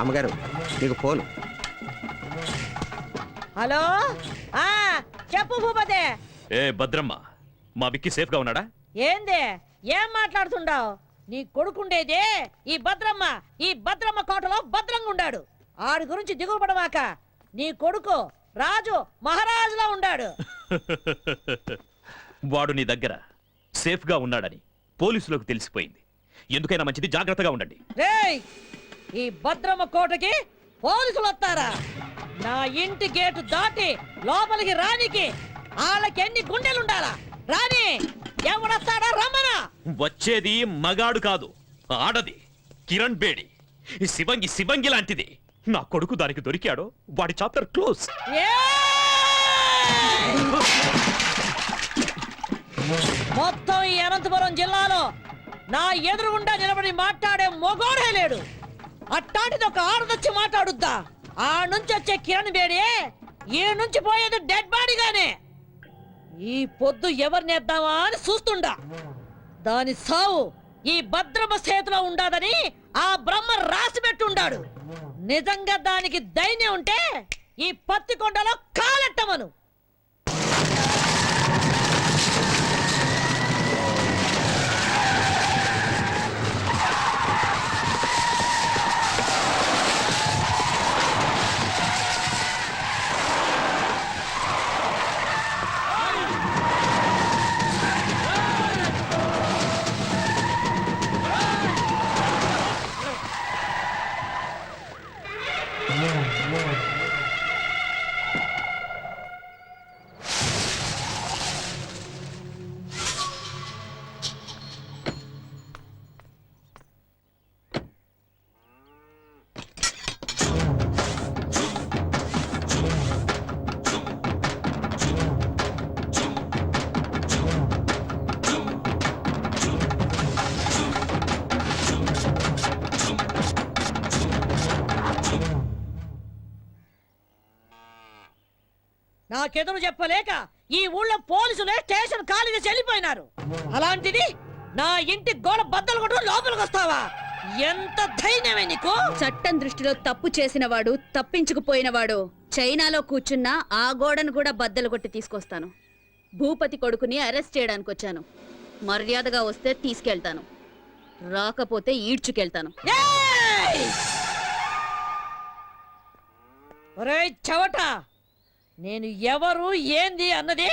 అమ్మగారు మీకు phone. Hello? ఆ చెప్పు భూపతి. ఏ భద్రమ్మ మా విక్కి సేఫ్గా ఉన్నాడా? ఏంది? ఏం మాట్లాడుతుండావు? నీ కొడుకుండేదే ఈ భద్రమ్మ. ఈ భద్రమ్మ కోటలో భద్రంగా ఉండాడు. ఆడి గురించి దిగులు పడమాక నీ కొడుకు రాజు మహారాజులా ఉండాడు. వాడు నీ దగ్గర. సేఫ్గా ఉన్నాడని పోలీసులకు తెలిసిపోయింది. ఎందుకైనా మంచిది జాగ్రత్తగా ఉండండి. రేయ్ ఈ భద్రమ్మ కోటకి పోలీసులు వస్తారా? నా ఇంటి గేటు దాటి లోపలికి రానికి వాళ్ళకి ఎన్ని గుండెలుండాలా? రాని ఎవడొస్తాడా? రమ్మనా? వచ్చేది మగాడు కాదు ఆడది కిరణ్ బేడి. ఈ శివంగి శివంగి లాంటిది. నా కొడుకు దానికి దొరికాడో వాడి చాప్టర్ క్లోజ్! మొత్తం ఈ అనంతపురం జిల్లాలో నా ఎదురుగుండా నిలబడి మాట్లాడే మొగోడే లేడు. అట్టాంటిది ఒక ఆడదొచ్చి మాట్లాడుద్దా? ఆ నుంచి వచ్చే కిరణ్ బేడే ఈ నుంచి పోయేది డెడ్ బాడీగానే ఈ పొద్దు ఎవరినేద్దామా అని చూస్తుండా. దాని సావు ఈ భద్రమ చేతిలో ఉండాదని ఆ బ్రహ్మ రాసి పెట్టుండాడు. నిజంగా దానికి ధైర్యం ఉంటే ఈ పత్తి కొండలో కాలెట్టమను. Lord, Lord. ఈ ఊళ్ళో పోలీసులే స్టేషన్ ఖాళీ చేసి వెళ్ళిపోయినారు. అలాంటిది నా ఇంటి గోడ బద్దలు కొట్టు లోపలికి వస్తావా? ఎంత ధైర్యమే నీకు? చట్టం దృష్టిలో తప్పు చేసినవాడు తప్పించుకుపోయినవాడు. చైనాలో కూర్చున్న ఆ గోడను కూడా బద్దలు కొట్టి తీసుకొస్తాను. భూపతి కొడుకుని అరెస్ట్ చేయడానికి వచ్చాను మర్యాదగా వస్తే తీసుకెళ్తాను. రాకపోతే ఈడ్చుకెళ్తాను. చవట! నేను ఎవరు ఏంది అన్నది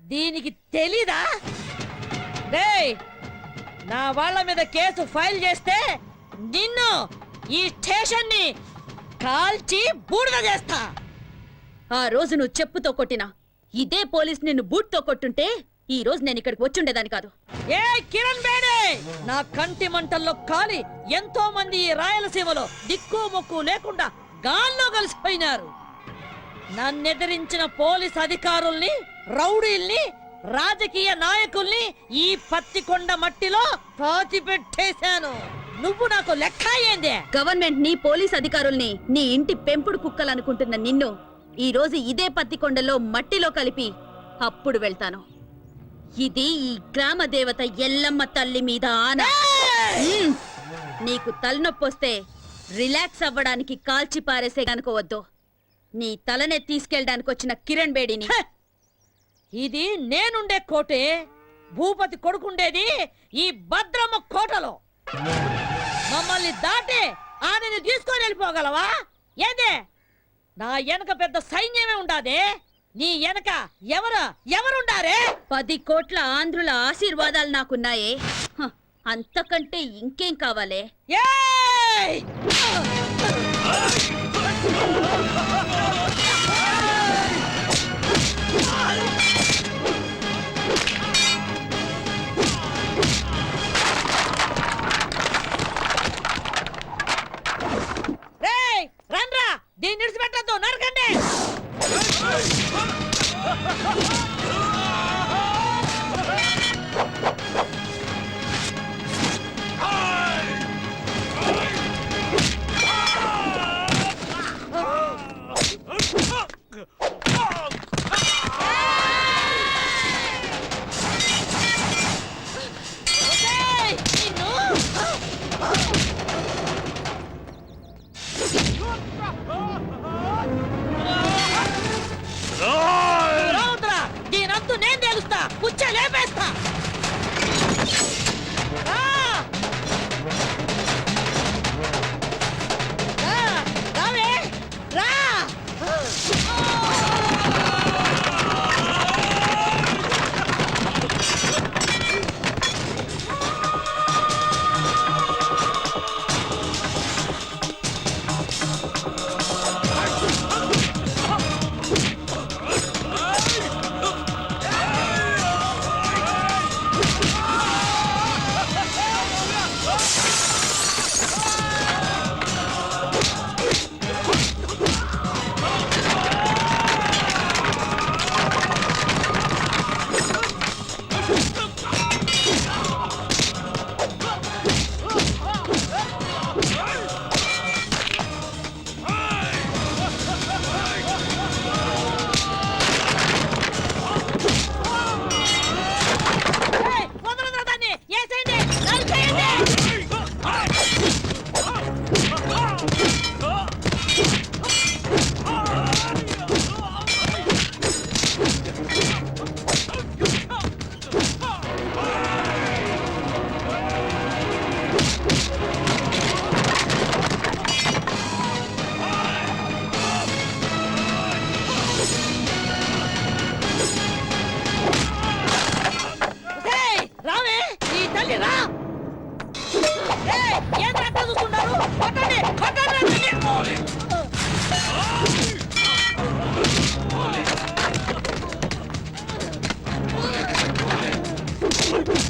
దీనికి తెలీదా? నా వాళ్ళ మీద కేసు ఫైల్ చేస్తే నిన్ను ఈ స్టేషన్ని కాల్చి బూడిద చేస్తా. ఆ రోజు నువ్వు చెప్పుతో కొట్టినా ఇదే పోలీస్ నిన్ను బూట్తో కొట్టుంటే ఈ రోజు నేను ఇక్కడికి వచ్చుండేదాన్ని కాదు. ఏ కిరణ్ బేడే! నా కంటి మంటల్లో కాలి ఎంతో మంది ఈ రాయలసీమలో దిక్కు మొక్కు లేకుండా గాల్లో కలిసిపోయినారు. నన్నెదిరించిన పోలీస్ అధికారుల్ని రౌడీల్ని రాజకీయ నాయకుల్ని ఈ పత్తికొండ మట్టిలో పాతిపెట్టేశాను నువ్వు నాకు లెక్క ఏందే? గవర్నమెంట్ని పోలీస్ అధికారుల్ని నీ ఇంటి పెంపుడు కుక్కలనుకుంటున్న నిన్ను ఈ రోజు ఇదే పత్తికొండలో మట్టిలో కలిపి అప్పుడు వెళ్తాను. ఇది ఈ గ్రామ దేవత ఎల్లమ్మ తల్లి మీద ఆన. నీకు తలనొప్పొస్తే రిలాక్స్ అవ్వడానికి కాల్చి పారేసే అనుకోవద్దు నీ తలనే తీసుకెళ్ళడానికి వచ్చిన కిరణ్ బేడిని! ఇది నేనుండే కోటే భూపతి కొడుకుండేది ఈ భద్రమ్మ కోటలో. మమ్మల్ని దాటి ఆమెను తీసుకొని వెళ్ళిపోగలవా? ఏందే? నా వెనక పెద్ద సైన్యమే ఉండాదే? నీ వెనక ఎవరు ఎవరుండారే? పది కోట్ల ఆంధ్రుల ఆశీర్వాదాలు నాకున్నాయే. అంతకంటే ఇంకేం కావాలే? ఏయ్! రేయ్, రండ్రా. దీన్ని విడిచిపెట్టద్దు. నరకండి.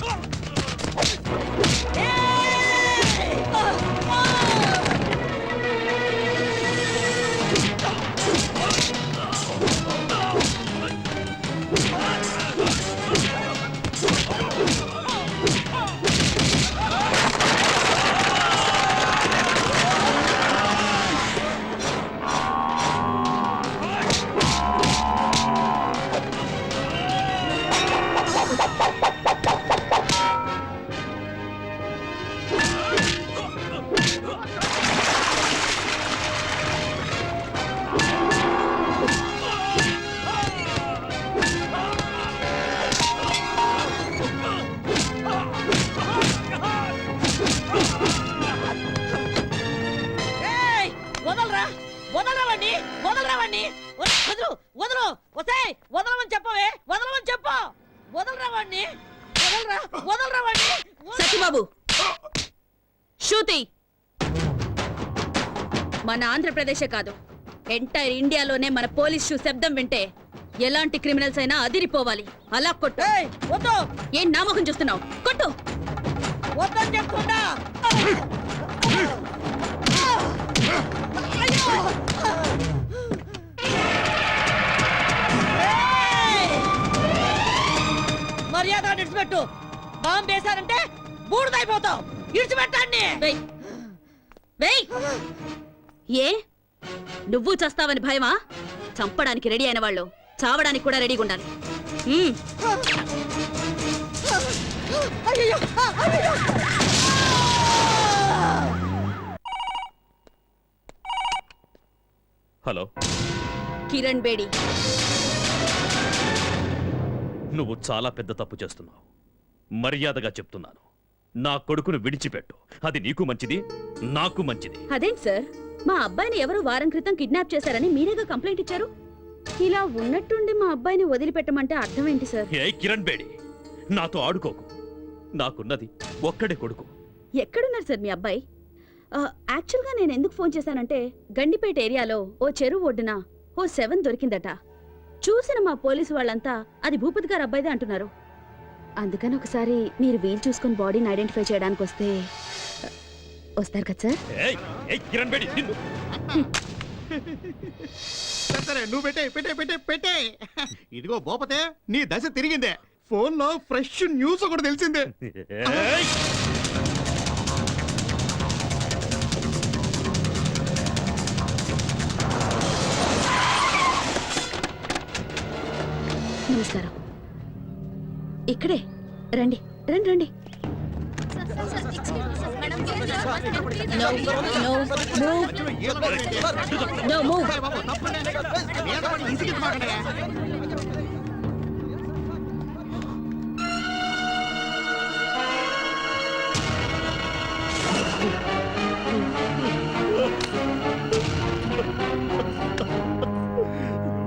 Oh! వాణ్ణి? వదలరా వదలరా వదలరా. సత్యబాబు. శృతి మన ఆంధ్రప్రదేశే కాదు ఎంటైర్ ఇండియాలోనే మన పోలీస్ షూ శబ్దం వింటే ఎలాంటి క్రిమినల్స్ అయినా అదిరిపోవాలి. అలా కొట్టు. ఏయ్ వద్దు. ఏం నామకం చూస్తున్నావు? కొట్టు. వద్దని చెప్తున్నా అయ్యో! మర్యాద ఇడిచిపెట్టు బాంబు వేశారంటే బూడిదైపోతావు. వెయ్. ఏ? నువ్వు చస్తావని భయమా? చంపడానికి రెడీ అయిన వాళ్ళు చావడానికి కూడా రెడీగా ఉండాలి! హలో. కిరణ్ బేడి. నువ్వు చాలా పెద్ద తప్పు చేస్తున్నావు. మర్యాదగా చెప్తున్నాను. నా కొడుకును విడిచిపెట్టు. అది నీకు మంచిది నాకు మంచిది. అదేంటి సార్? మా అబ్బాయిని ఎవరు వారం క్రితం కిడ్నాప్ చేశారని మీరేగా కంప్లైంట్ ఇచ్చారు? ఇలా ఉన్నట్టుండి మా అబ్బాయిని వదిలిపెట్టమంటే అర్థం ఏంటి సార్? ఏ కిరణ్ బేడి నాతో ఆడుకోకు. నాకున్నది ఒక్కడే కొడుకు. ఎక్కడున్నారు సార్ మీ అబ్బాయి? ఆ, యాక్చువల్గా నేను ఎందుకు ఫోన్ చేశానంటే గండిపేట ఏరియాలో ఓ చెరువు ఒడ్డున ఓ సెవెన్ దొరికిందట. చూసిన మా పోలీసు వాళ్ళంతా అది భూపతి గారు అబ్బాయిదే అంటున్నారు. అందుకని ఒకసారి మీరు వీలు చూసుకొని బాడీని ఐడెంటిఫై చేయడానికి వస్తే వస్తారు కదా సార్? సరే, నువ్వు పెట్టే పెట్టే పెట్టే పెట్టే. ఇదిగో బోపతే నీ దశ తిరిగిందే. ఫోన్లో ఫ్రెష్ న్యూస్ ఒకటి తెలిసిందే. నమస్కారం. ఇక్కడే. రండి. రండి రండి.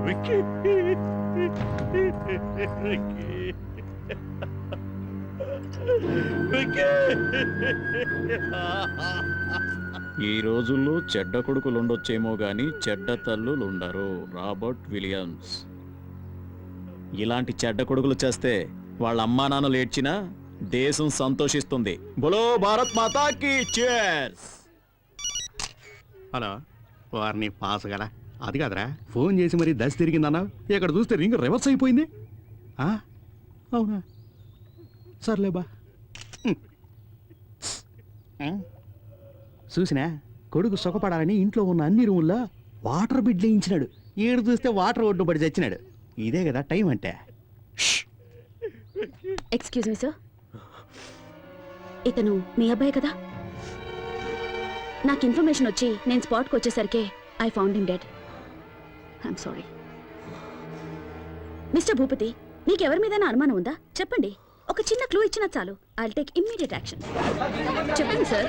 విక్కీ. Ricky. ఈ రోజుల్లో చెడ్డ కొడుకులు ఉండొచ్చేమో గాని చెడ్డ తల్లులుండరు రాబర్ట్ విలియమ్స్. ఇలాంటి చెడ్డ కొడుకులు చేస్తే వాళ్ళ అమ్మా నాన్నలు ఏడ్చినా దేశం సంతోషిస్తుంది. బులో భారత్ మాతాకి చేర్స్ హలో వారిని పాస్ కదా? అది కాదురా. ఫోన్ చేసి మరి దశ తిరిగిందన్నా ఇక్కడ చూస్తే రింగ్ రివర్స్ అయిపోయింది. అవునా? సర్లే బా. చూసినా కొడుకు సుఖపడాలని ఇంట్లో ఉన్న అన్ని రూముల్లో వాటర్ బిడ్ వేయించినాడు ఏడు చూస్తే వాటర్ ఒడ్డు పడి చచ్చినాడు. ఇదే కదా టైం అంటే. ఎక్స్క్యూజ్ మీ సార్ ఇతను మీ అబ్బాయి కదా? నాకు ఇన్ఫర్మేషన్ వచ్చి నేను స్పాట్కి వచ్చేసరికి I found him dead I'm sorry mister Bhupathi మీకెవరి మీదైనా అనుమానం ఉందా? చెప్పండి. ఒక చిన్న క్లూ ఇచ్చినా చాలు. ఐ టేక్ ఇమ్మీడియట్ యాక్షన్ చెప్పండి sir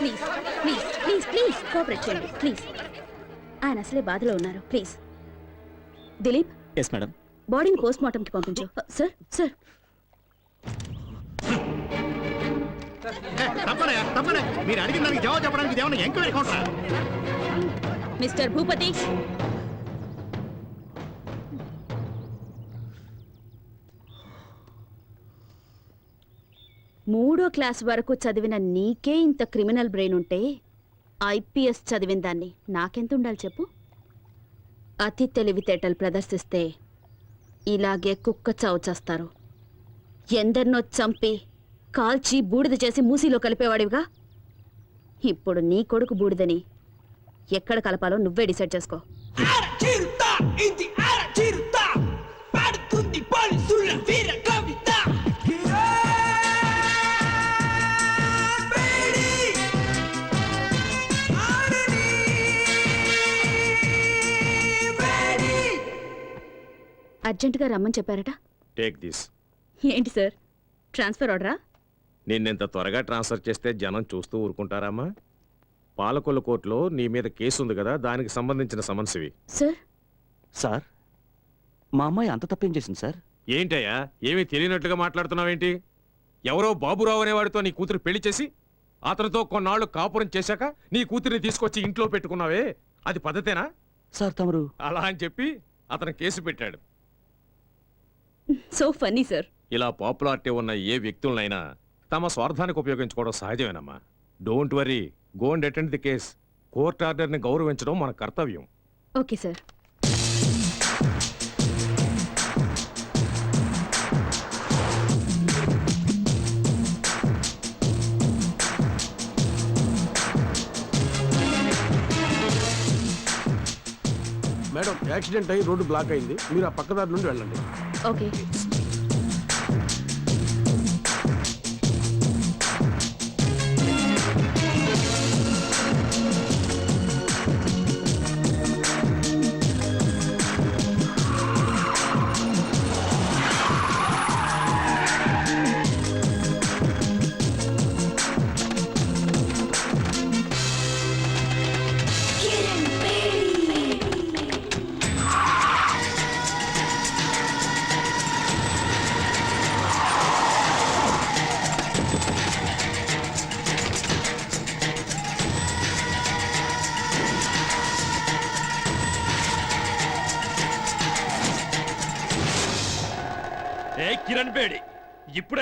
please please please please cooperate చేయండి. ప్లీజ్ ఆయన అసలే బాధలో ఉన్నారు. ప్లీజ్ దిలీప్? ఎస్ మేడం బాడీని పోస్ట్ మార్టంకి పంపించు సార్ సార్ తప్పనే తప్పనే. మీరు అడిగిన దానికి జవాబు చెప్పడానికి ఇది ఎంక్వైరీ కౌంటరా? మిస్టర్ భూపతి. మూడో క్లాస్ వరకు చదివిన నీకే ఇంత క్రిమినల్ బ్రెయిన్ ఉంటే ఐపీఎస్ చదివిన దాన్ని నాకెంత ఉండాలి చెప్పు? అతి తెలివితేటలు ప్రదర్శిస్తే ఇలాగే కుక్క చావు చేస్తారు. ఎందరినో చంపి కాల్చి బూడిద చేసి మూసీలో కలిపేవాడివిగా? ఇప్పుడు నీ కొడుకు బూడిదని ఎక్కడ కలపాలో నువ్వే డిసైడ్ చేసుకో. అర్జెంటుగా రమ్మని చెప్పారట. టేక్ దిస్ ఏంటి సార్? ట్రాన్స్ఫర్ ఆర్డరా? నిన్నెంత త్వరగా ట్రాన్స్ఫర్ చేస్తే జనం చూస్తూ ఊరుకుంటారమ్మా? పాలకొల్లు కోర్టులో నీ మీద కేసు ఉంది కదా దానికి సంబంధించిన సమన్సివి సార్? సార్ మా అమ్మాయి అంత తప్పేం చేసింది సార్? ఏంటయ్యా? ఏమీ తెలియనట్లుగా మాట్లాడుతున్నావేంటి? ఎవరో బాబురావు అనేవాడితో నీ కూతురు పెళ్ళి చేసి అతనితో కొన్నాళ్ళు కాపురం చేశాక నీ కూతురిని తీసుకొచ్చి ఇంట్లో పెట్టుకున్నావే? అది పద్ధతేనా? సార్ తమరు అలా అని చెప్పి అతను కేసు పెట్టాడు. సో ఫన్నీ సార్ ఇలా పాపులారిటీ ఉన్న ఏ వ్యక్తులనైనా తమ స్వార్థానికి ఉపయోగించుకోవడం సహజమేనమ్మా. Don't worry go and attend the case court ఆర్డర్ని గౌరవించడం మన కర్తవ్యం. ఓకే సార్ మేడం యాక్సిడెంట్ అయ్యి రోడ్డు బ్లాక్ అయింది. మీరు ఆ పక్కదారి నుండి వెళ్ళండి. ఓకే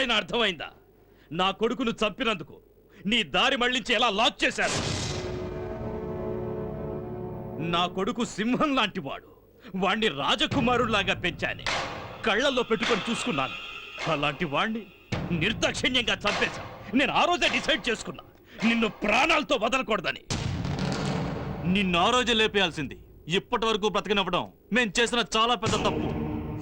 ఇప్పుడైనా అర్థమైందా? నా కొడుకును చంపినందుకు నీ దారి మళ్ళించి ఎలా లాక్ చేశారు. నా కొడుకు సింహం లాంటి వాడు. వాణ్ణి రాజకుమారుల్లాగా పెంచానే. కళ్ళల్లో పెట్టుకొని చూసుకున్నాను. అలాంటి వాణ్ణి నిర్దాక్షిణ్యంగా చంపేశా. నేను ఆ రోజే డిసైడ్ చేసుకున్నా. నిన్ను ప్రాణాలతో వదలకూడదని. నిన్ను ఆ రోజే లేపేయాల్సింది. ఇప్పటి వరకు బ్రతికినవ్వడం. మేం చేసిన చాలా పెద్ద తప్పు.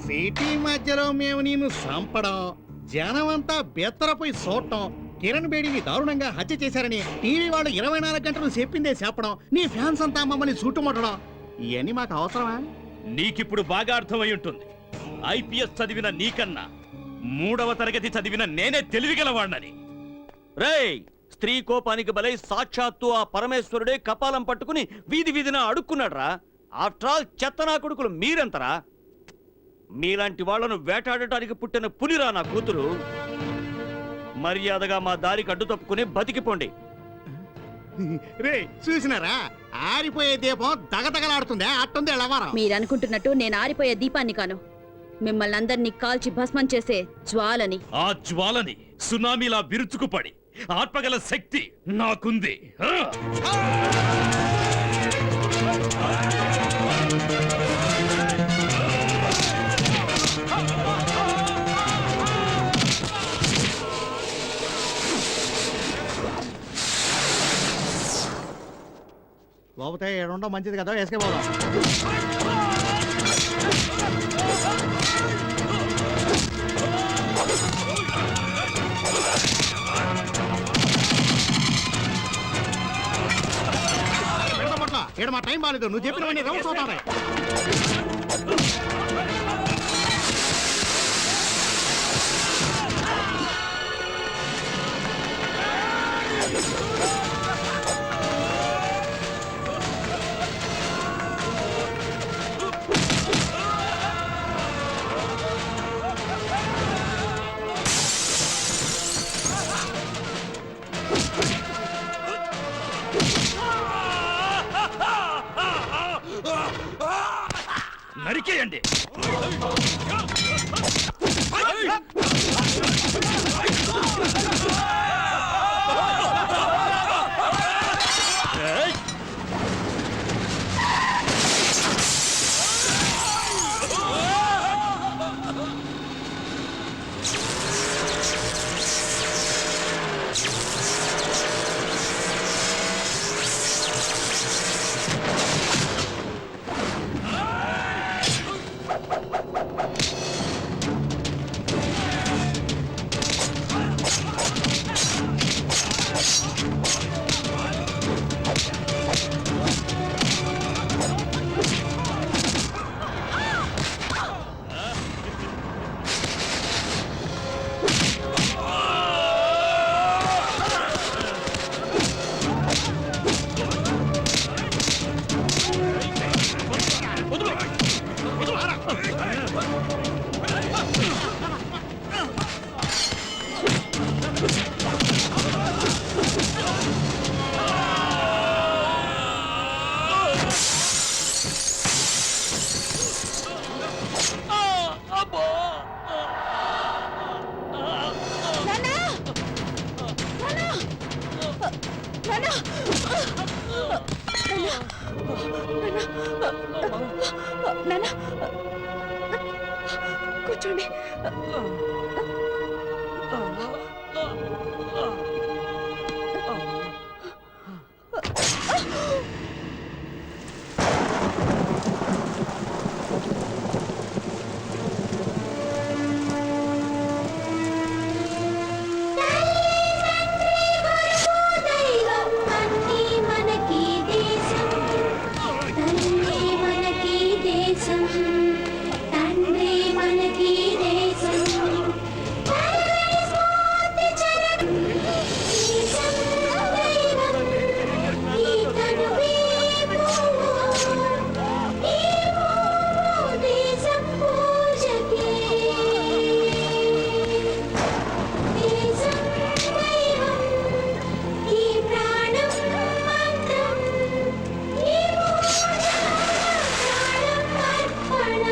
సిటీ మధ్యలో మేము నిన్ను చంపడం. జనమంతా బెత్తరపోయి చూడటం. కిరణ్ బేడిని దారుణంగా హత్య చేశారని టీవీ వాళ్ళు ఇరవై నాలుగు గంటలు చెప్పిందే చెప్పడం. నీ ఫ్యాన్స్ అంతా మమ్మల్ని చుట్టుముట్టడం. ఇవన్నీ మాకు అవసరమా? నీకిప్పుడు బాగా అర్థమై ఉంటుంది. ఐపీఎస్ చదివిన నీకన్నా మూడవ తరగతి చదివిన నేనే తెలివిగలవాణ్ణని. రేయ్ స్త్రీ కోపానికి బలై సాక్షాత్తు ఆ పరమేశ్వరుడే కపాలం పట్టుకుని వీధి వీధిన అడుక్కున్నాడ్రా. ఆఫ్టర్ ఆల్ చెత్తనా కొడుకులు మీరెంతరా? మీలాంటి వాళ్ళను వేటాడటానికి పుట్టిన పులిరా నా కూతురు. మర్యాదగా మా దారికి అడ్డు తప్పుకుని బతికిపోండి. రే చూసినారా? ఆరిపోయే దీపం దగదగలాడుతుంది అట్టుంది ఎలవారం మీరు అనుకుంటున్నట్టు నేను ఆరిపోయే దీపాన్ని కాను. మిమ్మల్ని అందరినీ కాల్చి భస్మం చేసే జ్వాలని. ఆ జ్వాలని సునామీలా విరుచుకుపడి ఆత్మగల శక్తి నాకుంది. ఆ! లోపతే ఏడుండో మంచిది కదా వేసుకే పోదాం ఏడమా టైం బాగాలేదు నువ్వు చెప్పినవన్నీ రౌండ్స్ అవుతానే నరికేయండి. కూర్చోండి